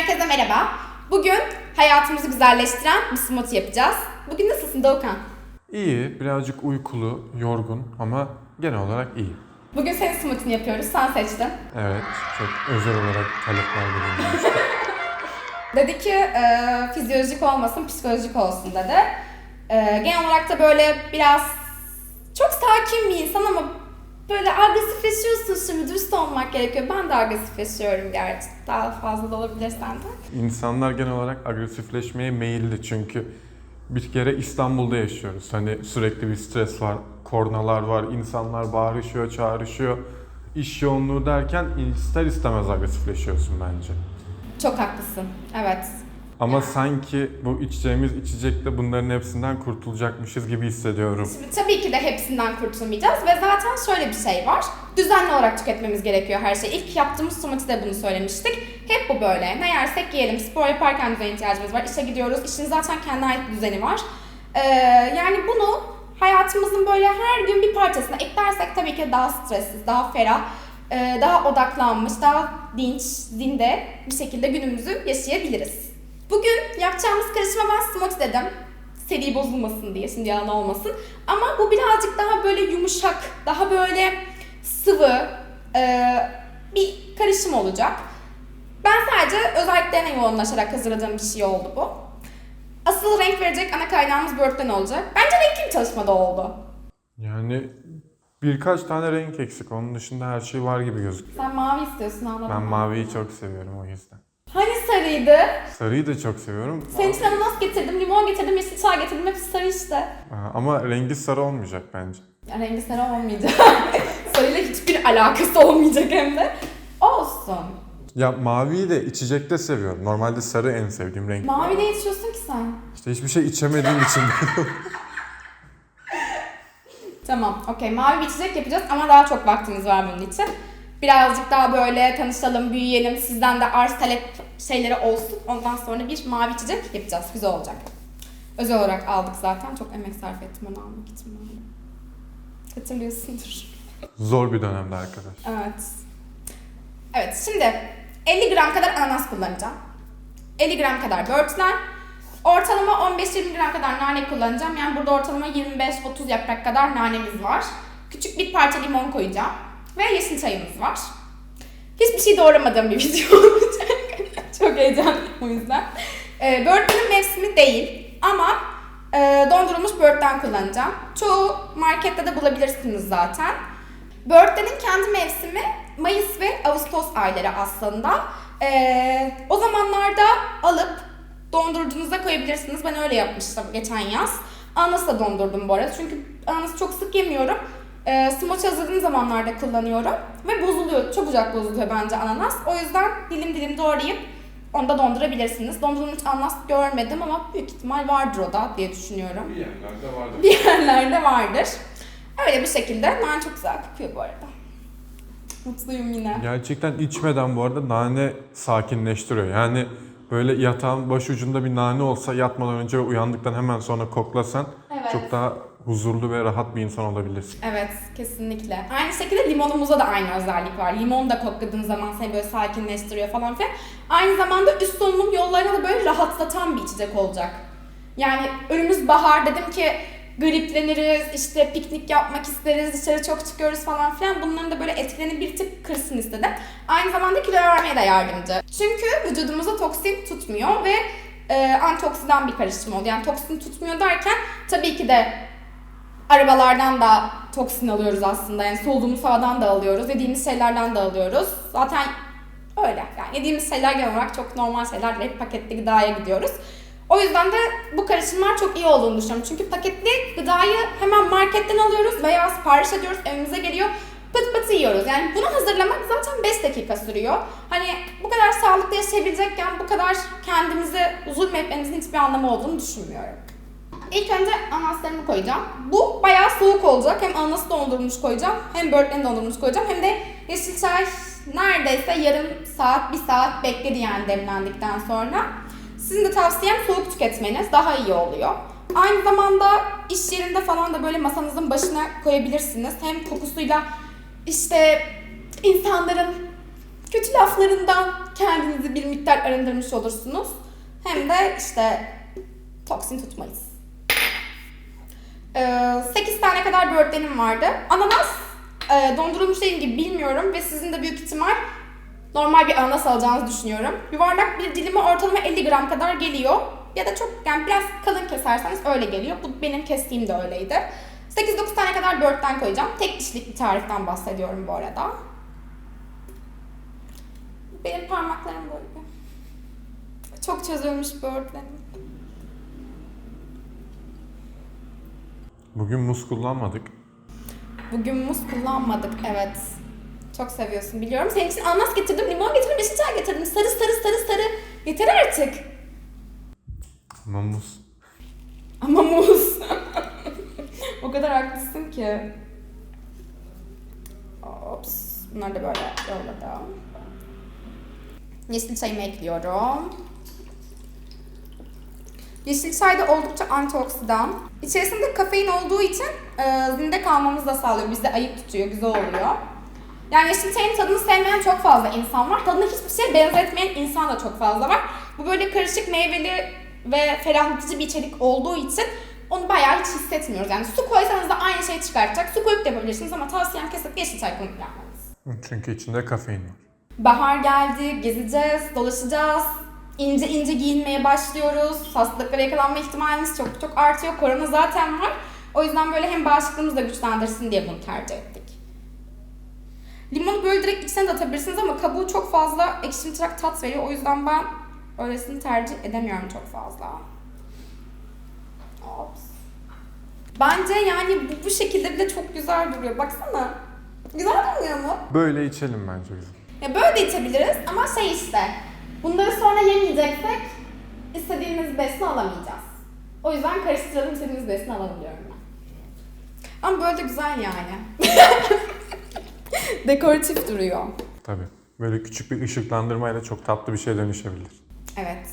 Herkese merhaba. Bugün hayatımızı güzelleştiren bir smoothie yapacağız. Bugün nasılsın Doğukan? İyi, birazcık uykulu, yorgun ama genel olarak iyi. Bugün senin smoothie'ni yapıyoruz. Sen seçtin. Evet, çok özel olarak talepler bulunmuş. Dedi ki e, fizyolojik olmasın, psikolojik olsun dedi. E, genel olarak da böyle biraz çok sakin bir insan ama böyle agresifleşiyorsun şimdi dürüst olmak gerekiyor. Ben de agresifleşiyorum gerçi. Daha fazla da olabilir senden. İnsanlar genel olarak agresifleşmeye meyilli çünkü bir kere İstanbul'da yaşıyoruz. Hani sürekli bir stres var, kornalar var, insanlar bağırışıyor, çağrışıyor. İş yoğunluğu derken ister istemez agresifleşiyorsun bence. Çok haklısın. Evet. Ama sanki bu içeceğimiz içecekte bunların hepsinden kurtulacakmışız gibi hissediyorum. Şimdi tabii ki de hepsinden kurtulmayacağız ve zaten şöyle bir şey var. Düzenli olarak tüketmemiz gerekiyor her şeyi. İlk yaptığımız smoothie'de bunu söylemiştik. Hep bu böyle. Ne yersek yiyelim. Spor yaparken düzene ihtiyacımız var. İşe gidiyoruz. İşin zaten kendine ait bir düzeni var. Ee, yani bunu hayatımızın böyle her gün bir parçasına eklersek tabii ki daha stressiz, daha ferah, e, daha odaklanmış, daha dinç, zinde bir şekilde günümüzü yaşayabiliriz. Bugün yapacağımız karışıma ben smoothie dedim seri bozulmasın diye şimdi yalan olmasın. Ama bu birazcık daha böyle yumuşak, daha böyle sıvı e, bir karışım olacak. Ben sadece özelliklerine yoğunlaşarak hazırladığım bir şey oldu bu. Asıl renk verecek ana kaynağımız böğürtlen olacak. Bence renkli bir çalışmada oldu. Yani birkaç tane renk eksik. Onun dışında her şey var gibi gözüküyor. Sen mavi istiyorsun anladım. Ben maviyi çok seviyorum o yüzden. Hani sarıydı? Sarıyı da çok seviyorum. Senin için ananas getirdim, limon getirdim, yeşil çay getirdim. Hepsi sarı işte. Ama rengi sarı olmayacak bence. Ya rengi sarı olmayacak. Sarıyla hiçbir alakası olmayacak hem de. Olsun. Ya maviyi de içecekte seviyorum. Normalde sarı en sevdiğim renk. Mavi ne içiyorsun ki sen? İşte hiçbir şey içemediğim için. Tamam, okey. Mavi bir içecek yapacağız ama daha çok vaktimiz var bunun için. Birazcık daha böyle tanışalım, büyüyelim. Sizden de arz talep şeyleri olsun. Ondan sonra bir mavi içecek yapacağız. Güzel olacak. Özel olarak aldık zaten. Çok emek sarf ettim onu almak için. Hatırlıyorsundur. Zor bir dönemde arkadaş. Evet. Evet şimdi 50 gram kadar ananas kullanacağım. 50 gram kadar böğürtlen. Ortalama 15-20 gram kadar nane kullanacağım. Yani burada ortalama 25-30 yaprak kadar nanemiz var. Küçük bir parça limon koyacağım. Ve yeşil çayımız var. Hiçbir şey doğramadığım bir video olacak. Çok heyecanlıyım o yüzden. Ee, böğürtlenin mevsimi değil ama e, dondurulmuş böğürtlen kullanacağım. Çoğu markette de bulabilirsiniz zaten. Böğürtlenin kendi mevsimi Mayıs ve Ağustos ayları aslında. Ee, o zamanlarda alıp dondurucunuza koyabilirsiniz. Ben öyle yapmıştım geçen yaz. Ananası da dondurdum bu arada. Çünkü ananası çok sık yemiyorum. Ee, smoothie hazırladığım zamanlarda kullanıyorum. Ve bozuluyor. Çabucak bozuluyor bence ananas. O yüzden dilim dilim doğrayıp onu da dondurabilirsiniz. Dondurulmuş ananas görmedim ama büyük ihtimal vardır o da diye düşünüyorum Bir yerlerde vardı. bir yerlerde vardır. Öyle bir şekilde. Nane çok güzel kokuyor bu arada. Mutluyum yine. Gerçekten içmeden bu arada nane sakinleştiriyor. Yani böyle yatağın baş ucunda bir nane olsa yatmadan önce ve uyandıktan hemen sonra koklasan Evet. çok daha huzurlu ve rahat bir insan olabilirsin. Evet, kesinlikle. Aynı şekilde limonumuzda da aynı özellik var. Limon da kokladığın zaman seni böyle sakinleştiriyor falan filan. Aynı zamanda üst solunum yollarına da böyle rahatlatan bir içecek olacak. Yani önümüz bahar dedim ki gripleniriz, işte piknik yapmak isteriz, dışarı çok çıkıyoruz falan filan. Bunların da böyle etkilerini bir tık kırsın istedim. Aynı zamanda kilo vermeye de yardımcı. Çünkü vücudumuza toksin tutmuyor ve e, antioksidan bir karışım oldu. Yani toksin tutmuyor derken tabii ki de arabalardan da toksin alıyoruz aslında. Yani soluduğumuz havadan da alıyoruz, yediğimiz şeylerden de alıyoruz. Zaten öyle. Yani yediğimiz şeyler genel olarak çok normal şeyler. Hep paketli gıdaya gidiyoruz. O yüzden de bu karışımlar çok iyi olduğunu düşünüyorum. Çünkü paketli gıdayı hemen marketten alıyoruz veya sipariş ediyoruz, evimize geliyor. Pıt pıt yiyoruz. Yani bunu hazırlamak zaten 5 dakika sürüyor. Hani bu kadar sağlıklı yaşayabilecekken bu kadar kendimize zulmetmemizin hiçbir anlamı olduğunu düşünmüyorum. İlk önce ananaslarımı koyacağım. Bu bayağı soğuk olacak. Hem ananası dondurmuş koyacağım, hem böğürtleni dondurmuş koyacağım. Hem de yeşil çay neredeyse yarım saat, bir saat bekledi yani demlendikten sonra. Sizin de tavsiyem soğuk tüketmeniz daha iyi oluyor. Aynı zamanda iş yerinde falan da böyle masanızın başına koyabilirsiniz. Hem kokusuyla işte insanların kötü laflarından kendinizi bir miktar arındırmış olursunuz. Hem de işte toksin tutmayız. Ee, 8 tane kadar böğürtlenim vardı. Ananas e, dondurulmuş değil gibi bilmiyorum ve sizin de büyük ihtimal normal bir ananas alacağınızı düşünüyorum. Yuvarlak bir dilimi ortalama 50 gram kadar geliyor. Ya da çok yani biraz kalın keserseniz öyle geliyor. Bu benim kestiğim de öyleydi. 8-9 tane kadar böğürtlen koyacağım. Tek kişilik bir tariften bahsediyorum bu arada. Benim parmaklarım böyle. Çok çözülmüş böğürtlenim. Bugün muz kullanmadık. Bugün muz kullanmadık evet. Çok seviyorsun biliyorum. Senin için ananas getirdim, limon getirdim, yeşil çay getirdim. Sarı sarı sarı sarı. Yeter artık. Ama muz. Ama muz. o kadar haklısın ki. Ops. Bunları da böyle yolladım. Yeşil çayımı ekliyorum. Yeşil çay da oldukça antioksidan. İçerisinde kafein olduğu için e, zinde kalmamızı da sağlıyor. Bizde ayık tutuyor, güzel oluyor. Yani yeşil çayın tadını sevmeyen çok fazla insan var. Tadını hiçbir şeye benzetmeyen insan da çok fazla var. Bu böyle karışık meyveli ve ferahlatıcı bir içerik olduğu için onu bayağı hiç hissetmiyoruz. Yani su koysanız da aynı şey çıkartacak. Su koyup da yapabilirsiniz ama tavsiyem kesinlikle yeşil çay koyup yapmanız. Çünkü içinde kafein var. Bahar geldi, gezeceğiz, dolaşacağız. İnce ince giyinmeye başlıyoruz. Hastalıklara yakalanma ihtimalimiz çok çok artıyor. Korona zaten var. O yüzden böyle hem bağışıklığımızı da güçlendirsin diye bunu tercih ettik. Limonu böyle direkt içine de atabilirsiniz ama kabuğu çok fazla ekşimtırak tat veriyor. O yüzden ben öylesini tercih edemiyorum çok fazla. Ops. Bence yani bu, bu şekilde bile çok güzel duruyor. Baksana. Güzel durmuyor mu? Böyle içelim bence. Ya böyle de içebiliriz ama şey işte. Bunları sonra yemeyeceksek istediğimiz besini alamayacağız. O yüzden karıştıralım istediğimiz besini alabiliyorum ben. Ama böyle de güzel yani. Dekoratif duruyor. Tabii. Böyle küçük bir ışıklandırmayla çok tatlı bir şey dönüşebilir. Evet.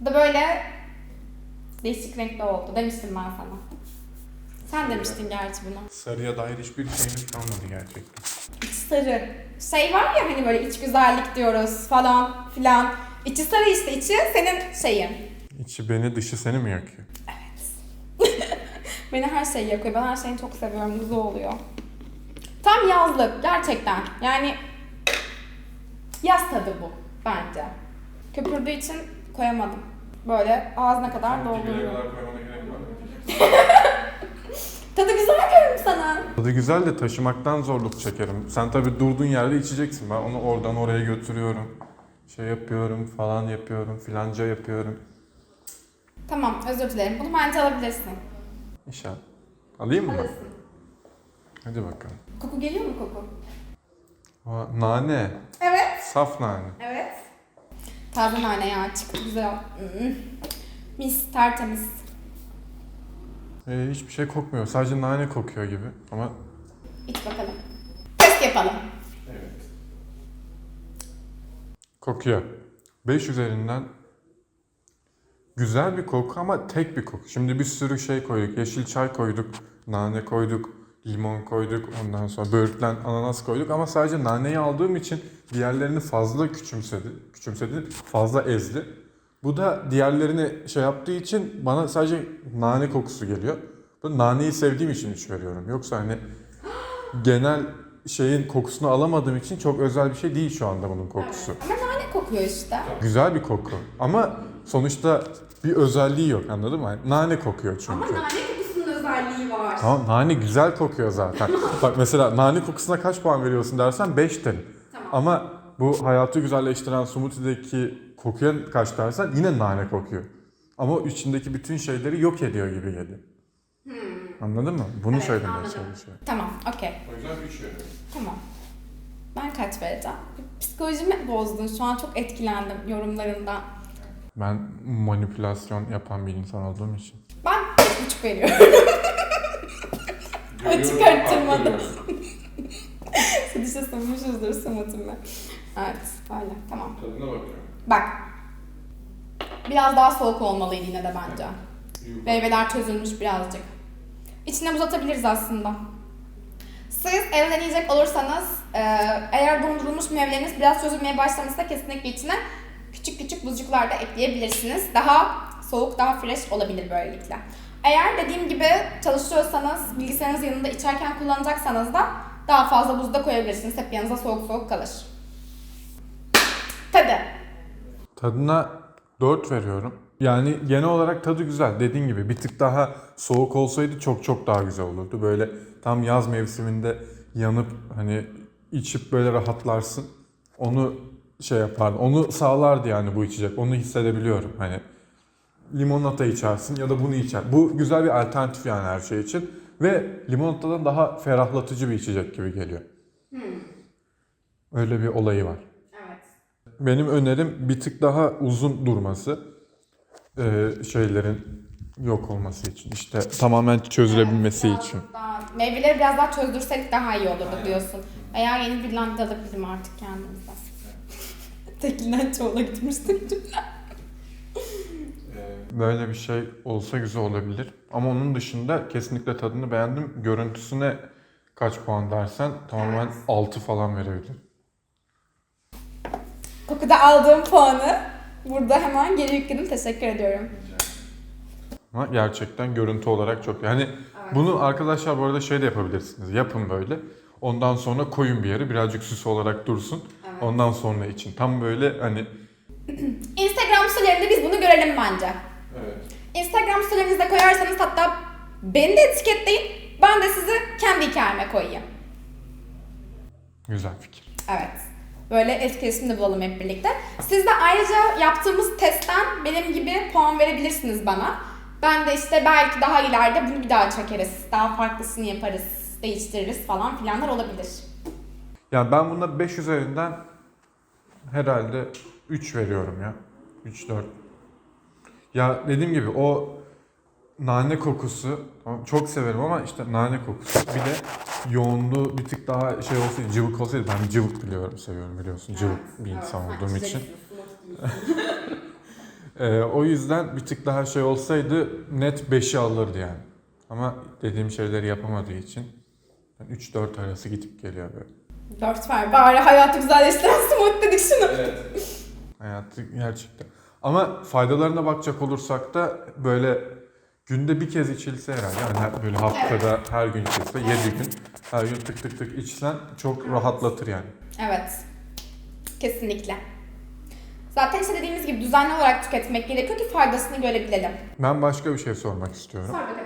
Bu da böyle değişik renkli oldu. Demiştim ben sana. Sen demiştin gerçi bunu. Sarıya dair hiçbir şeyimiz kalmadı gerçekten. İç sarı. Şey var ya hani böyle iç güzellik diyoruz falan filan. İçi sarı işte içi senin şeyin. İçi beni dışı seni mi yakıyor? Beni her şey yakıyor. Ben her şeyi çok seviyorum. Güzel oluyor. Tam yazlık gerçekten. Yani yaz tadı bu bence. Köpürdüğü için koyamadım. Böyle ağzına kadar dolduruyorum. Tadı güzel diyorum sana. Tadı güzel de taşımaktan zorluk çekerim. Sen tabii durduğun yerde içeceksin. Ben onu oradan oraya götürüyorum. Şey yapıyorum falan yapıyorum filanca yapıyorum. Tamam özür dilerim. Bunu bence alabilirsin. İnşallah. Alayım mı? Alırsın. Hadi bakalım. Koku geliyor mu koku? Aa, nane. Evet. Saf nane. Evet. Taze nane ya çıktı güzel. Hmm. Mis tertemiz. Ee, hiçbir şey kokmuyor. Sadece nane kokuyor gibi. Ama İç bakalım. Test yapalım. kokuyor. 5 üzerinden güzel bir koku ama tek bir koku. Şimdi bir sürü şey koyduk. Yeşil çay koyduk, nane koyduk, limon koyduk, ondan sonra böğürtlen, ananas koyduk ama sadece naneyi aldığım için diğerlerini fazla küçümsedi. Küçümsedi, fazla ezdi. Bu da diğerlerini şey yaptığı için bana sadece nane kokusu geliyor. Bu naneyi sevdiğim için veriyorum. Yoksa hani genel şeyin kokusunu alamadığım için çok özel bir şey değil şu anda bunun kokusu. Ama nane kokuyor işte. Güzel bir koku. Ama sonuçta bir özelliği yok anladın mı? Nane kokuyor çünkü. Ama nane kokusunun özelliği var. Tamam nane güzel kokuyor zaten. Bak mesela nane kokusuna kaç puan veriyorsun dersen 5 derim. Tamam. Ama bu hayatı güzelleştiren smoothie'deki kokuya kaç dersen yine nane kokuyor. Ama içindeki bütün şeyleri yok ediyor gibi geliyor. Anladın mı? Bunu Evet, söylemeye anladım. çalışıyorum. Tamam, okey. O yüzden 3 veriyorum. Tamam. Ben kaç vereceğim? Psikolojimi bozdun. Şu an çok etkilendim yorumlarından. Ben manipülasyon yapan bir insan olduğum için. Ben üç buçuk veriyorum. Açık arttırmadım. Dışa sınmışızdır sumatımla. Evet, öyle. Tamam. Tadına bakıyorum. Bak. Biraz daha soğuk olmalıydı yine de bence. Meyveler çözülmüş birazcık. İçine buz atabiliriz aslında. Siz evde deneyecek olursanız e, eğer dondurulmuş meyveleriniz biraz çözülmeye başlamışsa kesinlikle içine küçük küçük buzcuklar da ekleyebilirsiniz. Daha soğuk, daha fresh olabilir böylelikle. Eğer dediğim gibi çalışıyorsanız, bilgisayarınız yanında içerken kullanacaksanız da daha fazla buz da koyabilirsiniz. Hep yanınıza soğuk soğuk kalır. Tadı. Tadına 4 veriyorum. Yani genel olarak tadı güzel. Dediğin gibi bir tık daha soğuk olsaydı çok çok daha güzel olurdu. Böyle tam yaz mevsiminde yanıp hani içip böyle rahatlarsın. Onu şey yapardı. Onu sağlardı yani bu içecek. Onu hissedebiliyorum. Hani limonata içersin ya da bunu içer. Bu güzel bir alternatif yani her şey için. Ve limonatadan daha ferahlatıcı bir içecek gibi geliyor. Öyle bir olayı var. Benim önerim bir tık daha uzun durması. Ee, şeylerin yok olması için. işte tamamen çözülebilmesi Evet, için. biraz Daha, meyveleri biraz daha çözdürsek daha iyi olurdu diyorsun. Veya yeni bir blend alabilirim artık kendimize. Tekinden çoğula gitmiştim. Böyle bir şey olsa güzel olabilir. Ama onun dışında kesinlikle tadını beğendim. Görüntüsüne kaç puan dersen tamamen Evet. 6 falan verebilirim. Kokuda aldığım puanı burada hemen geri yükledim. Teşekkür ediyorum. Ama gerçekten görüntü olarak çok. Yani bunu arkadaşlar bu arada şey de yapabilirsiniz. Yapın böyle. Ondan sonra koyun bir yere birazcık süs olarak dursun. Evet. Ondan sonra için. Tam böyle hani Instagram storylerinde biz bunu görelim bence. Evet. Instagram storylerinizde koyarsanız hatta beni de etiketleyin. Ben de sizi kendi hikayeme koyayım. Güzel fikir. Evet. Böyle etkileşim de bulalım hep birlikte. Siz de ayrıca yaptığımız testten benim gibi puan verebilirsiniz bana. Ben de işte belki daha ileride bunu bir daha çekeriz. Daha farklısını yaparız, değiştiririz falan filanlar olabilir. Yani ben buna 5 üzerinden herhalde 3 veriyorum ya. 3-4. Ya dediğim gibi o nane kokusu çok severim ama işte nane kokusu bir de yoğunluğu bir tık daha şey olsaydı cıvık olsaydı ben cıvık biliyorum seviyorum biliyorsun cıvık bir insan olduğum için. Ee, o yüzden bir tık daha şey olsaydı net 5'i alırdı yani. Ama dediğim şeyleri yapamadığı için 3-4 arası gidip geliyor böyle. Dört ver bari hayatı güzelleştiren smooth dedik şunu. Hayatı gerçekten. Ama faydalarına bakacak olursak da böyle günde bir kez içilse herhalde. Yani her- böyle haftada her gün içilse 7 gün her gün tık tık tık içsen çok rahatlatır yani. Evet. Kesinlikle. Zaten işte dediğimiz gibi düzenli olarak tüketmek gerekiyor ki faydasını görebilelim. Ben başka bir şey sormak istiyorum. Sor bakalım.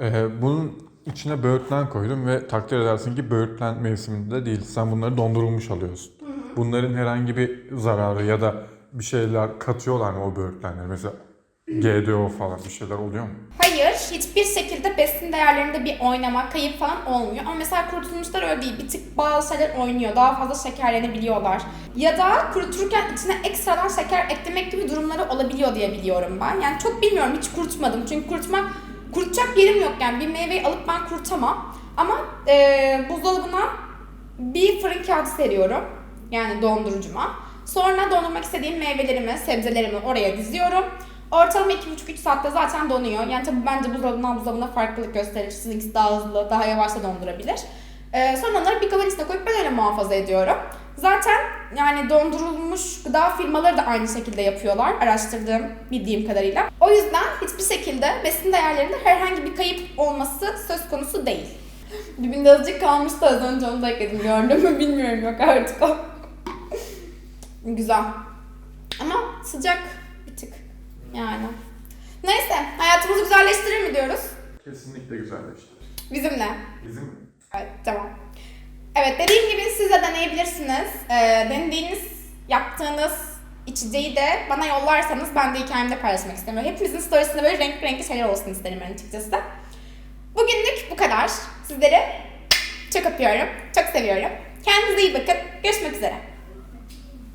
Ee, bunun içine böğürtlen koydum ve takdir edersin ki böğürtlen mevsiminde değil. Sen bunları dondurulmuş alıyorsun. Bunların herhangi bir zararı ya da bir şeyler katıyorlar mı o böğürtlenlere? Mesela GDO falan bir şeyler oluyor mu? Hayır, hiçbir şekilde besin değerlerinde bir oynama, kayıp falan olmuyor. Ama mesela kurutulmuşlar öyle değil. Bir tık bazı şeyler oynuyor. Daha fazla şekerlenebiliyorlar. Ya da kuruturken içine ekstradan şeker eklemek gibi durumları olabiliyor diye biliyorum ben. Yani çok bilmiyorum, hiç kurutmadım. Çünkü kurutmak, kurutacak yerim yok yani. Bir meyveyi alıp ben kurutamam. Ama eee buzdolabına bir fırın kağıdı seriyorum. Yani dondurucuma. Sonra dondurmak istediğim meyvelerimi, sebzelerimi oraya diziyorum. Ortalama 2,5-3 saatte zaten donuyor. Yani tabii bence buzdolabından buzdolabına farklılık gösterir. Sizinkisi daha hızlı, daha yavaş da dondurabilir. Ee, sonra onları bir kabın içine koyup ben öyle muhafaza ediyorum. Zaten yani dondurulmuş gıda firmaları da aynı şekilde yapıyorlar. Araştırdığım, bildiğim kadarıyla. O yüzden hiçbir şekilde besin değerlerinde herhangi bir kayıp olması söz konusu değil. Dibinde azıcık kalmıştı az önce onu da ekledim. Gördün mü bilmiyorum yok artık o. Güzel. Ama sıcak bir tık. Yani. Neyse hayatımızı güzelleştirir mi diyoruz? Kesinlikle güzelleşti. Bizimle. Bizim Evet tamam. Evet dediğim gibi siz de deneyebilirsiniz. Ee, denediğiniz, yaptığınız içeceği de bana yollarsanız ben de hikayemde paylaşmak isterim. Hepimizin storiesinde böyle renkli renkli şeyler olsun isterim ben açıkçası. Bugünlük bu kadar. Sizleri çok öpüyorum, çok seviyorum. Kendinize iyi bakın. Görüşmek üzere.